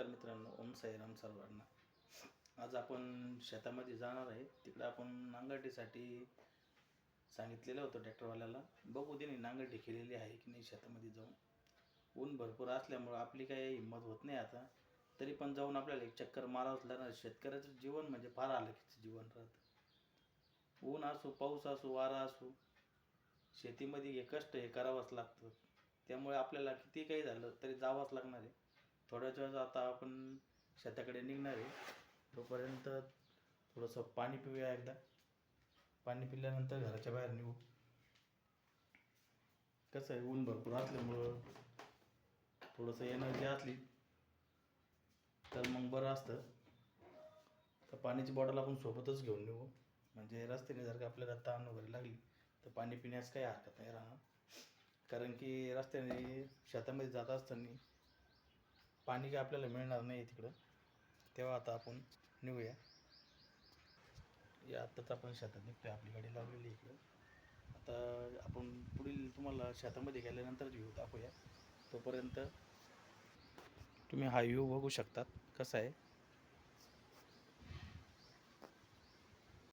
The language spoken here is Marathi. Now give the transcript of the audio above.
नमस्कार मित्रांनो ओम साईराम सर्वांना. आज आपण शेतामध्ये जाणार आहे. तिकडं आपण नांगरटीसाठी सांगितलेलं होतं ट्रॅक्टरवाल्याला बघू दे नांगरटी केलेली आहे की नाही शेतामध्ये जाऊन. ऊन भरपूर असल्यामुळं आपली काही हिंमत होत नाही आता. तरी पण जाऊन आपल्याला एक चक्कर मारावंच लागणार. शेतकऱ्याचं जीवन म्हणजे फार हालाकीचं जीवन राहतं. ऊन असो पाऊस असो वारा असो शेतीमध्ये हे कष्ट हे करावंच लागतं. त्यामुळे आपल्याला किती काही झालं तरी जावंच लागणार आहे. थोड्याच वेळात आता आपण शेताकडे निघणार आहे. तोपर्यंत थोडंसं पाणी पिऊया एकदा. पाणी पिल्यानंतर घराच्या बाहेर निघू. कसं आहे ऊन भरपूर असल्यामुळं थोडंसं एनर्जी असली तर मग बरं असतं. तर पाण्याची बॉटल आपण सोबतच घेऊन निघू. म्हणजे रस्त्याने जर का आपल्याला ताण वगैरे लागली तर पाणी पिण्यास काही हरकत नाही राहणार. कारण की रस्त्याने शेतामध्ये जात असताना पाणी काय आपल्याला मिळणार नाही तिकडं. तेव्हा आता आपण निघूया. या आत्ताच आपण शेतात निघतोय आपली गाडी लावलेली आहे इकडं. आता आपण पुढील तुम्हाला शेतामध्ये गेल्यानंतरच व्ह्यू दाखवूया. तोपर्यंत तुम्ही हा व्ह्यू बघू शकतात कसा आहे.